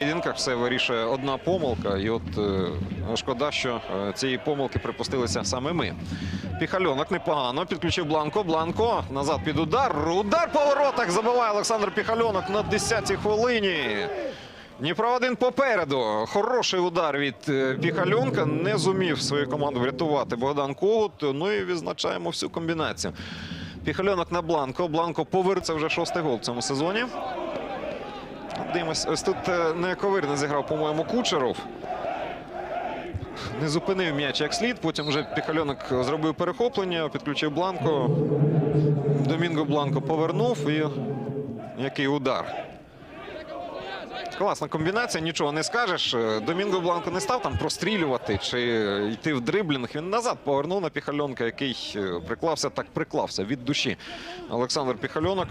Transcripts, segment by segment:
поєдинках все вирішує одна помилка. І от е, шкода, що е, цієї помилки припустилися саме ми. Піхальонок непогано. Підключив Бланко. Бланко назад під удар. Удар по воротах забиває Олександр Піхальонок на 10-й хвилині. Дніпро один попереду. Хороший удар від е, Піхальонка. Не зумів свою команду врятувати Богдан Когут. Ну і відзначаємо всю комбінацію. Піхальонок на Бланко. Бланко повернеться вже шостий гол в цьому сезоні. Дивимось, ось тут е, нековирно зіграв, по-моєму, Кучеров. Не зупинив м'яч як слід. Потім вже Піхальонок зробив перехоплення, підключив Бланко. Домінго Бланко повернув і який удар. Класна комбінація, нічого не скажеш. Е, Домінго Бланко не став там прострілювати чи йти в дриблінг. Він назад повернув на Піхальонка, який е, приклався, так приклався від душі. Олександр Піхальонок.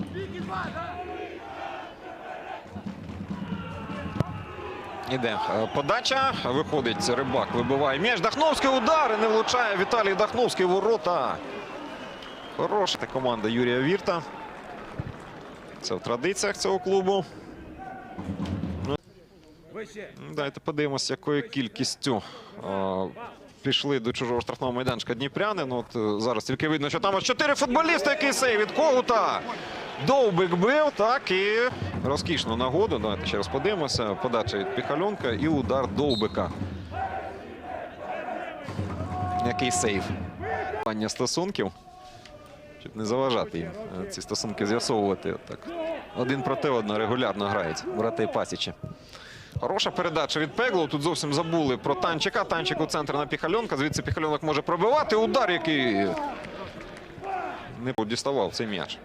Іде е, подача. Виходить рибак, вибиває м'яч. Дахновський удар і не влучає Віталій Дахновський ворота. Хороша команда Юрія Вірта. Це в традиціях цього клубу. Ну, Давайте подивимося, якою кількістю е, пішли до чужого штрафного майданчика Дніпряни. Ну, от, е, зараз тільки видно, що там чотири футболісти, який сейв від Когута. Довбик бив, так і розкішну нагоду. Давайте ще раз подивимося. Подача від Піхальонка і удар Довбика. Який сейв. Пання стосунків. Щоб не заважати їм е, ці стосунки з'ясовувати. Один проти одного регулярно грають. Брати Пасічі. Хороша передача від Пеглу. Тут зовсім забули про танчика. Танчик у центр на Піхальонка. Звідси Піхальонок може пробивати. Удар, який не діставав цей м'яч.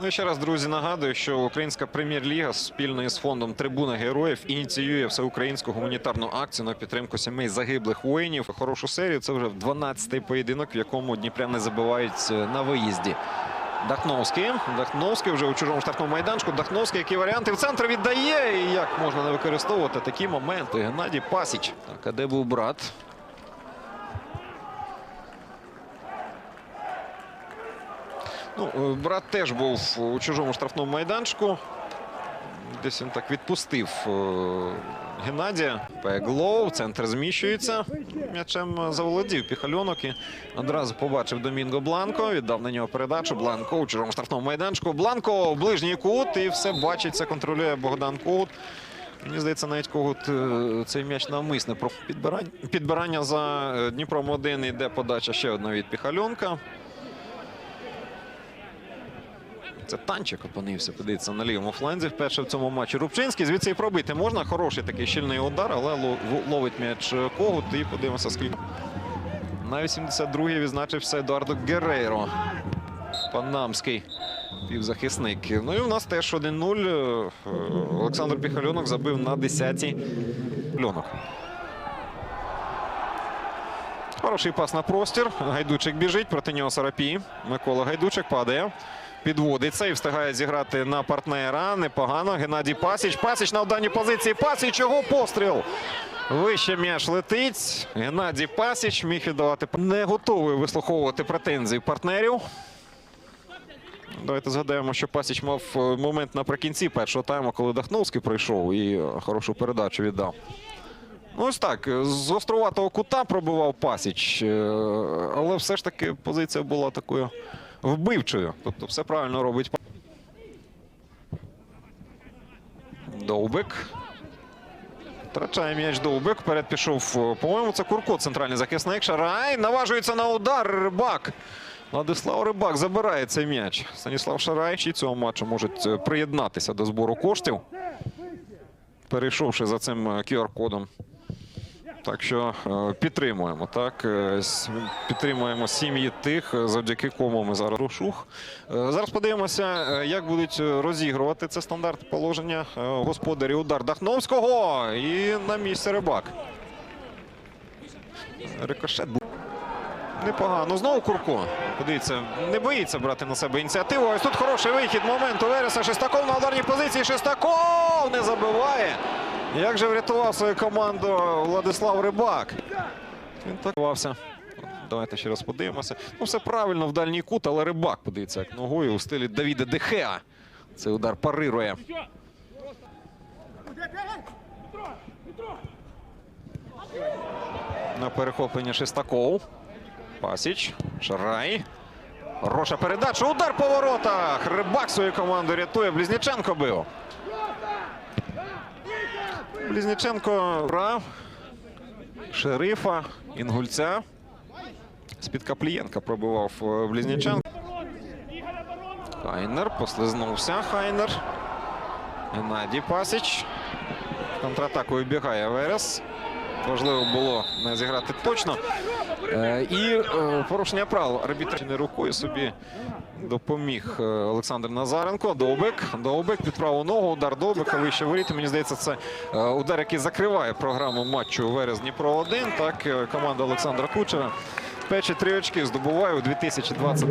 Ну і ще раз, друзі, нагадую, що Українська прем'єр-ліга спільно із фондом Трибуна Героїв ініціює всеукраїнську гуманітарну акцію на підтримку сімей загиблих воїнів. Хорошу серію. Це вже 12-й поєдинок, в якому Дніпряни забивають е, на виїзді. Дахновський. Дахновський вже у чужому штрафному майданчику. Дахновський, які варіанти в центр віддає. І як можна не використовувати такі моменти? Геннадій Пасіч. Так, а де був брат? Ну, е, брат теж був у чужому штрафному майданчику. Десь він так відпустив е, Геннадія. Пеглоу, центр зміщується. М'ячем заволодів Піхальонок і одразу побачив Домінго Бланко. Віддав на нього передачу. Бланко у чужому штрафному майданчику. Бланко ближній кут і все бачить, все контролює Богдан Когут. Мені здається, навіть Когут е, цей м'яч навмисне про підбирання. Підбирання за Дніпром 1 йде подача ще одна від Піхальонка. Це танчик опинився, подивіться на лівому фланзі. Вперше в цьому матчі Рубчинський. Звідси і пробити можна. Хороший такий щільний удар, але ловить м'яч Когут. І подивимося, скільки. На 82-й відзначився Едуардо Герейро. Панамський півзахисник. Ну і в нас теж 1-0. Е, Олександр Піхальонок забив на 10-й. Льонок. Хороший пас на простір. Гайдучик біжить, проти нього Сарапі. Микола Гайдучик падає. Підводиться і встигає зіграти на партнера. Непогано. Геннадій Пасіч. Пасіч на ударній позиції. Пасіч його постріл. Вище м'яч летить. Геннадій Пасіч міг віддавати. Не готовий вислуховувати претензії партнерів. Давайте згадаємо, що Пасіч мав е, момент наприкінці першого тайму, коли Дахновський пройшов і е, хорошу передачу віддав. Ну, ось так. З оструватого кута пробивав Пасіч, е, але все ж таки позиція була такою вбивчою. Тобто все правильно робить. Довбик. Втрачає м'яч Довбик. Вперед пішов, е, по-моєму, це Курко, центральний захисник. Шарай. Наважується на удар. Рибак. Владислав Рибак забирає цей м'яч. Станіслав Шарай і цього матчу можуть е, приєднатися до збору коштів, перейшовши за цим е, QR-кодом. Так що е, підтримуємо. Так Е, підтримуємо сім'ї тих, е, завдяки кому ми зараз рушух. Зараз подивимося, як будуть розігрувати це стандарт положення господарі удар Дахновського і на місце рибак. Рикошет був. Непогано. Знову Курко. Подивіться, не боїться брати на себе ініціативу. Ось тут хороший вихід. Момент у Вереса. Шестаков на ударній позиції. Шестаков не забиває. Як же врятував свою команду Владислав Рибак? Він так вався. Давайте ще раз подивимося. Ну, все правильно в дальній кут, але рибак подивиться, як ногою у стилі Давіда Дехеа. Цей удар парирує. На перехоплення Шестаков. Пасіч. Шарай. Хороша передача. Удар по воротах. Рибак свою команду рятує. Близніченко бив. Близніченко брав. Шерифа, Інгульця. З-під Каплієнка пробивав е, Близніченко. Хайнер послизнувся. Хайнер. Геннадій Пасіч. Контратаку вибігає Верес. Важливо було зіграти точно. Е, І е, порушення правил арбітр рукою собі допоміг е, Олександр Назаренко. Довбик. Довбик під праву ногу. Удар Довбика вище воріт. Мені здається, це е, удар, який закриває програму матчу Верес Дніпро 1 Так, е, команда Олександра Кучера. Печі три очки здобуває у 2020